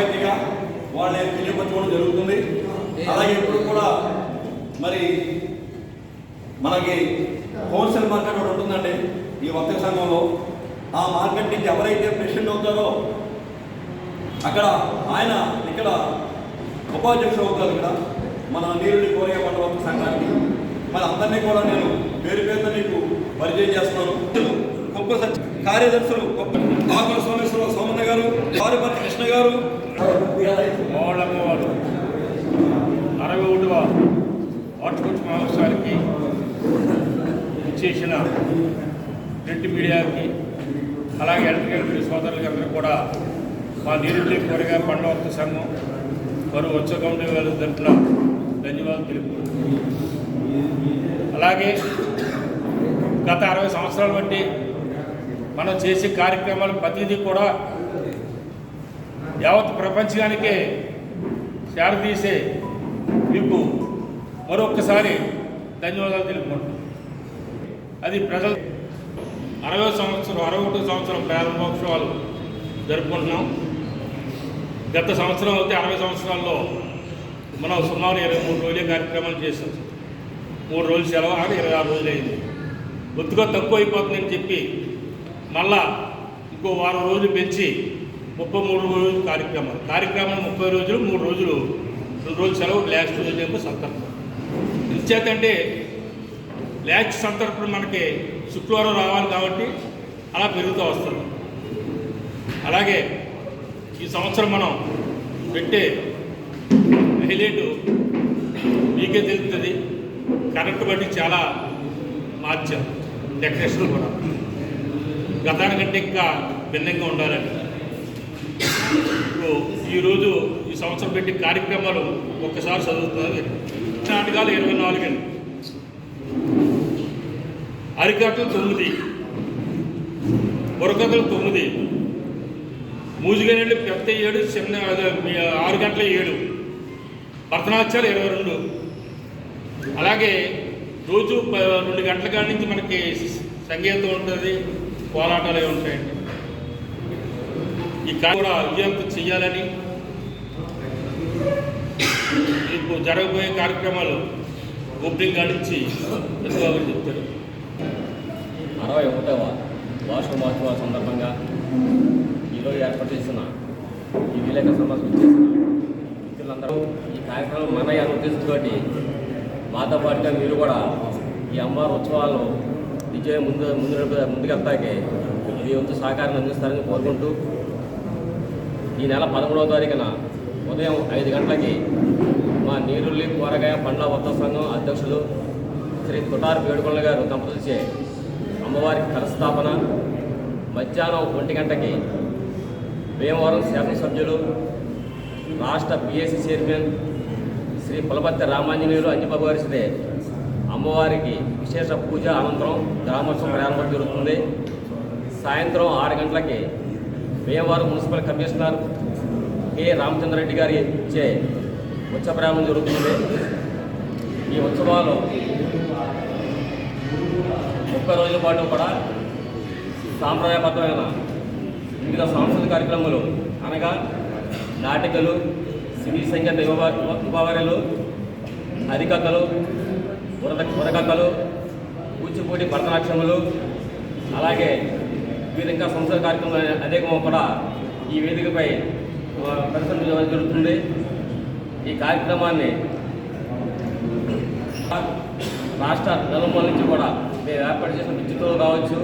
పూర్తిగా వాళ్ళని తెలియపరచుకోవడం జరుగుతుంది. అలాగే ఇప్పుడు కూడా మరి మనకి హోల్సేల్ మార్కెట్ ఒకటి ఉంటుందండి ఈ వర్తక సంఘంలో. ఆ మార్కెట్ నుంచి ఎవరైతే ప్రెసిడెంట్ అవుతారో అక్కడ ఆయన ఇక్కడ ఉపాధ్యక్షుడు అవుతారు ఇక్కడ. మన నీరుడి కోరిక పంట సంఘానికి. మరి అందరినీ కూడా నేను పేరు పేరుతో మీకు పరిచయం చేస్తున్నాను. కార్యదర్శులు గొప్ప ఆకుల సోమేశ్వరరావు సోమన్న గారు వారిపల్లి కృష్ణ గారు. మోడమ్మవారు అరవై ఒకటవ వార్షికోత్సవ మహోత్సవానికి చేసిన ప్రింట్ మీడియాకి అలాగే ఎలక్ట్రికల్ సోదరులకి అందరూ కూడా మా నిరుద్యోగ కోరగా పండవర్త సంఘం వారు ఉత్సవ కమిటీ వారి తరఫున ధన్యవాదాలు తెలుపుకుంటున్నాను అలాగే గత అరవై సంవత్సరాలు బట్టి మనం చేసే కార్యక్రమాలు ప్రతిదీ కూడా యావత్ ప్రపంచానికే శారదీసే మీకు మరొక్కసారి ధన్యవాదాలు తెలుపుకుంటున్నాం. అది ప్రజలు అరవై సంవత్సరం అరవై ఒకటో సంవత్సరం ప్రారంభోత్సవాలు జరుపుకుంటున్నాం. గత సంవత్సరం అయితే అరవై సంవత్సరాల్లో మనం సుమారు ఇరవై మూడు రోజులే కార్యక్రమాలు చేసాం మూడు రోజులు సెలవు ఆడ ఇరవై ఆరు రోజులు అయింది ఒత్తుగా తక్కువ అయిపోతుందని చెప్పి మళ్ళా ఇంకో వారం రోజులు పెంచి ముప్పై మూడు రోజులు కార్యక్రమం. కార్యక్రమం ముప్పై రోజులు మూడు రోజులు. రెండు రోజులు సెలవు లాస్ట్ రోజు ఏమో సంతర్పణ. ఇంచేతంటే లాస్ట్ సంతర్పణ మనకి శుక్రవారం రావాలి కాబట్టి అలా పెరుగుతూ వస్తుంది. అలాగే ఈ సంవత్సరం మనం పెట్టే హైలైట్ మీకే తెలుస్తుంది. కరెంట్ బట్టి చాలా మార్చాం. డెకరేషన్ కూడా. గతానికంటే ఇంకా భిన్నంగా ఉండాలని. ఇప్పుడు ఈరోజు ఈ సంవత్సరం పెట్టి కార్యక్రమాలు ఒక్కసారి చదువుతున్నారు నాటకాలు ఇరవై నాలుగు. అండి తొమ్మిది. బుర్రకథలు తొమ్మిది. మూజిగనేళ్ళు పెద్ద ఏడు చిన్న ఆరు గంటల ఏడు. భరతనాట్యాలు ఇరవై రెండు. అలాగే రోజు ప- రెండు గంటల కాడి నుంచి మనకి సంగీతం ఉంటుంది. కోలాటాలు అవి ఉంటాయండి ఈ కార్యం కూడా విజయవంతం చేయాలని ఇప్పుడు జరగబోయే కార్యక్రమాలు ఓపెనింగ్ కానించి చంద్రబాబు చెప్తారు. అరవై ఒకటవ వార్షిక మహోత్సవాల సందర్భంగా ఈరోజు ఏర్పాటు చేసిన ఈ విలేక సమాజం చేసిన మిత్రులందరూ ఈ కార్యక్రమం మన ఉద్దేశంతోటి మాతో పాటుగా మీరు కూడా ఈ అమ్మవారి ఉత్సవాలు విజయం ముందు ముందు ముందుకెళ్తాకే మీ వంతు సహకారం అందిస్తారని కోరుకుంటూ ఈ నెల పదమూడవ తారీఖున ఉదయం ఐదు గంటలకి మా నీరుల్లి కూరగాయ పండ్ల వర్త సంఘం అధ్యక్షులు శ్రీ తుటార్ వేడుకొండ గారు దంపతులచే అమ్మవారికి కలస్థాపన మధ్యాహ్నం ఒంటి గంటకి భీమవరం శాసనసభ్యులు రాష్ట్ర బీఎస్సీ చైర్మన్ శ్రీ పులపత్తి రామాంజనేయులు అంజబాబు గారి శ్రీ అమ్మవారికి విశేష పూజ అనంతరం గ్రామోత్సవం ప్రారంభం జరుగుతుంది. సాయంత్రం ఆరు గంటలకి Bhimavaram municipal commissioner K. Ramachandra Reddy గారి ఇచ్చే ఉత్సవ ప్రారంభం జరుగుతుంది. ఈ ఉత్సవాలు ముప్పై రోజుల పాటు కూడా సాంప్రదాయబద్ధమైన వివిధ సాంస్కృతిక కార్యక్రమాలు అనగా నాటికలు సినీ సంగీత యువవారులు హరికథలు బురద బురకథలు కూచిపూడి భరతనాట్యములు అలాగే వివిధ ఇంకా సంస్కృత కార్యక్రమాలు అనేకము కూడా ఈ వేదికపై ప్రదర్శన జరుగుతుంది. ఈ కార్యక్రమాన్ని రాష్ట్ర నలుమూల నుంచి కూడా మేము ఏర్పాటు చేసిన విద్యుత్తులు కావచ్చు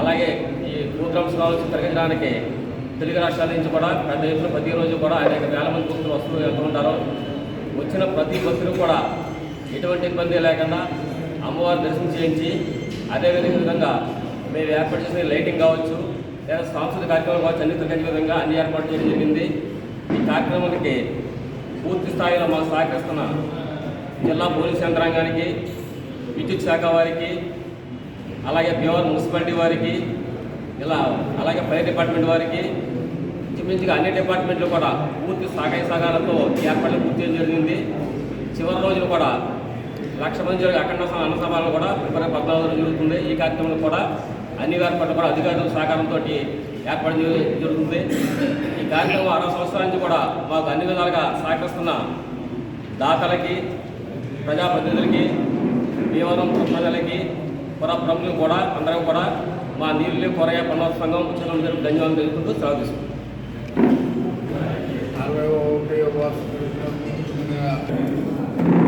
అలాగే ఈ ప్రోగ్రామ్స్ కావచ్చు తగ్గించడానికి తెలుగు రాష్ట్రాల నుంచి కూడా పెద్ద ఎత్తున ప్రతిరోజు కూడా అనేక వేల మంది భక్తులు వస్తూ వెళ్తూ ఉంటారు. వచ్చిన ప్రతి భక్తులు కూడా ఎటువంటి ఇబ్బంది లేకుండా అమ్మవారి దర్శనం చేయించి అదేవిధంగా మేము ఏర్పాటు చేసిన లైటింగ్ కావచ్చు లేదా సాంస్కృతిక కార్యక్రమాలు కావచ్చు అన్ని తగ్గించే విధంగా అన్ని ఏర్పాటు చేయడం జరిగింది. ఈ కార్యక్రమానికి పూర్తి స్థాయిలో మాకు సహకరిస్తున్న జిల్లా పోలీస్ యంత్రాంగానికి విద్యుత్ శాఖ వారికి అలాగే భీమవరం మున్సిపాలిటీ వారికి ఇలా అలాగే ఫైర్ డిపార్ట్మెంట్ వారికి ఇంచుమించుగా అన్ని డిపార్ట్మెంట్లు కూడా పూర్తి సహాయ సహకారంతో ఈ ఏర్పాట్లు పూర్తి చేయడం జరిగింది. చివరి రోజులు కూడా లక్ష మంది జరిగే అఖండ అన్న సభలు కూడా ఫిబ్రవరి పద్నాలుగు రోజు జరుగుతుంది. ఈ కార్యక్రమంలో కూడా అన్ని ఏర్పాట్లు కూడా అధికారుల సహకారంతో ఏర్పాటు జరు- జరుగుతుంది. ఈ కార్యక్రమం అరవై సంవత్సరాల నుంచి కూడా మాకు అన్ని విధాలుగా సహకరిస్తున్న దాతలకి ప్రజాప్రతినిధులకి భీమవరం ప్రజలకి పుర ప్రముఖులు కూడా అందరం కూడా మా నీళ్ళు కొరయ పన్నవ సంఘం చిన్న ధన్యవాదాలు తెలుపుకుంటూ సెలవు తీసుకుంటాం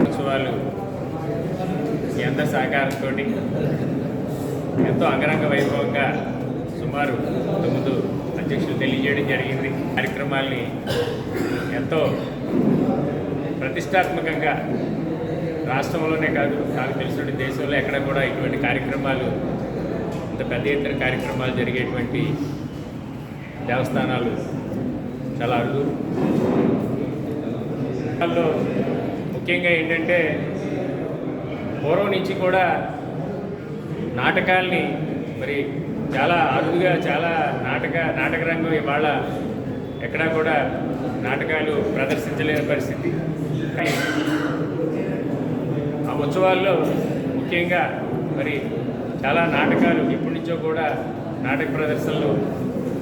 ఉత్సవాలు మీ అందరి సహకారంతో ఎంతో అంగరంగ వైభవంగా సుమారు తొమ్మిది అధ్యక్షులు తెలియజేయడం జరిగింది. కార్యక్రమాల్ని ఎంతో ప్రతిష్టాత్మకంగా రాష్ట్రంలోనే కాదు నాకు తెలిసిన దేశంలో ఎక్కడ కూడా ఇటువంటి కార్యక్రమాలు ఇంత పెద్ద ఎత్తున కార్యక్రమాలు జరిగేటువంటి దేవస్థానాలు చాలా అరుదు. ముఖ్యంగా ఏంటంటే పూర్వం నుంచి కూడా నాటకాల్ని మరి చాలా అరుదుగా చాలా నాటక నాటక రంగం ఇవాళ ఎక్కడా కూడా నాటకాలు ప్రదర్శించలేని పరిస్థితి. ఆ ఉత్సవాల్లో ముఖ్యంగా మరి చాలా నాటకాలు ఇప్పటి నుంచో కూడా నాటక ప్రదర్శనలు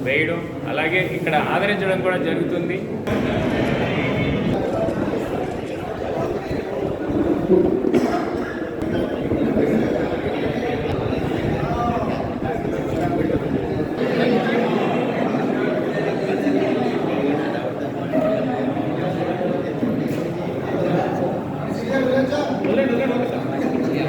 వేయడం అలాగే ఇక్కడ ఆదరించడం కూడా జరుగుతుంది.